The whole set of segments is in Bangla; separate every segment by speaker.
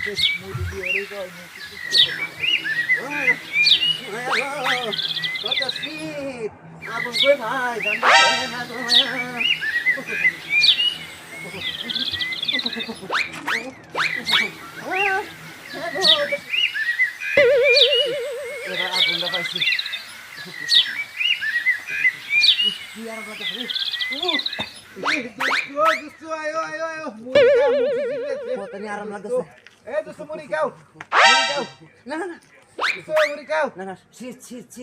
Speaker 1: Hello, what a sweet Abang gue hai, terus ayo, ayo, ayo. Mau tanya arah এই দোস্ত মুড়ি খাও মুড়ি খাও না না না মুড়ি খাও না না ছি ছি ছি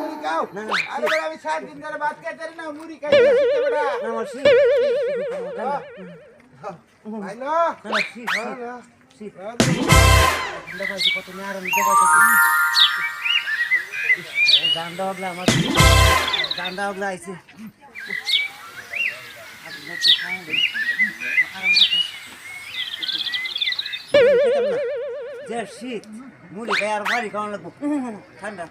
Speaker 1: মুড়ি খাও না না আরে বড় আমি সাত দিন ধরে ভাত খাইতে না মুড়ি খাই না না ছি আই না না ছি না ছি দেখো কত নারম দেখো গান্দা ওগলা আমার গান্দা ওগলা আইছে আর না কি খাই আরাম যে শীত মুড়ি খাই আর বাড়ি খাওয়া লাগবো ঠান্ডা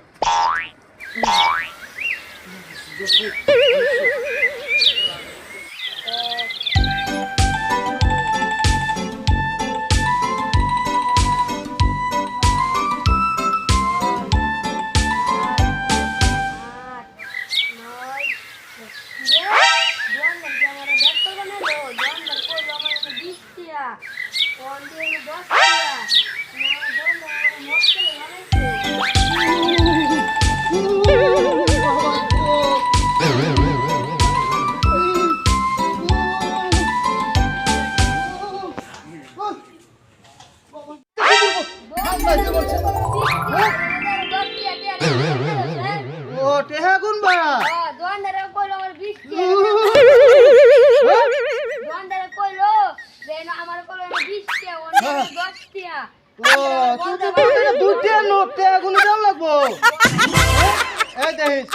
Speaker 1: এই দেখিস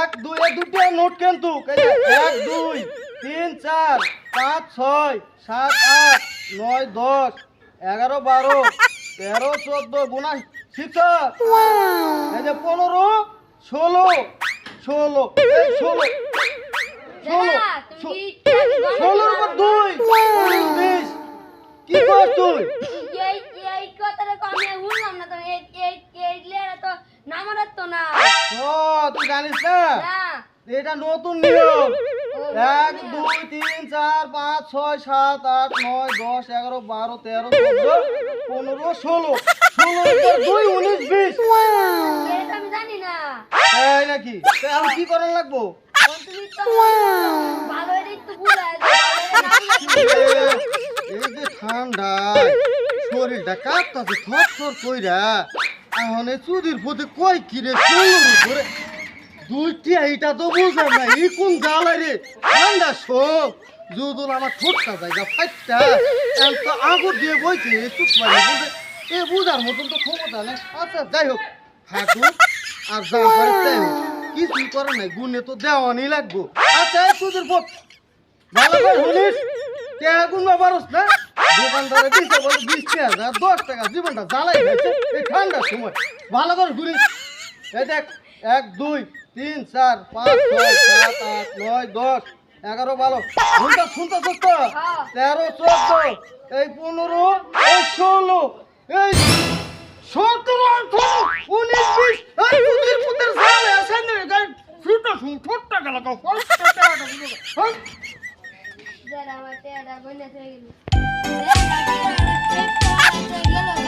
Speaker 1: এক দুই এই দুটো নোট কিন্তু এক দুই তিন চার পাঁচ ছয় সাত আট নয় দশ এগারো বারো তেরো চোদ্দ গুণা শিক্ষক এই পনেরো ষোলো ষোলো ষোলো ষোলো ষোলোর উপর দুই কি করছ তুই জানিস না এটা নতুন নিয়ম এক দুই তিন চার পাঁচ ছয় সাত আট নয় দশ এগারো বারো তেরো চোদ্দ পনেরো ষোলো নাকি কি করার লাগবো ঠান্ডা শরীরটা কাঁপতাছে থর থর কইরা এখন চুদির প্রতি কই কিরে ষোলোর দুইটি এইটা তো বুঝলাম না এই কোন জ্বালাই রে ঠান্ডা শোক যদুন আমার ঠোঁটটা জায়গা ফাইটটা তো আগর দিয়ে বইছে চুপমারি বুঝে এ বুঝার মতন তো ক্ষমতা নেই আচ্ছা যাই হোক হাঁটু আর যা করে কিছুই করে নাই গুনে তো দেওয়ানি লাগবো আচ্ছা তোদের বোধ ভালো করে শুনিস কে গুণ বাবারস না দোকানদারে দিছে বলে বিশ হাজার দশ টাকা জীবনটা জ্বালাই গেছে এই ঠান্ডার সময় ভালো করে ঘুরিস এই দেখ এক দুই তিন চার পাঁচ ছয় সাত আট নয় দশ এগারো বারো ঘন্টা শুনতে চোদ্দ তেরো চোদ্দ এই পনেরো এই ষোলো এই সতেরো উনিশ বিশ এই গেল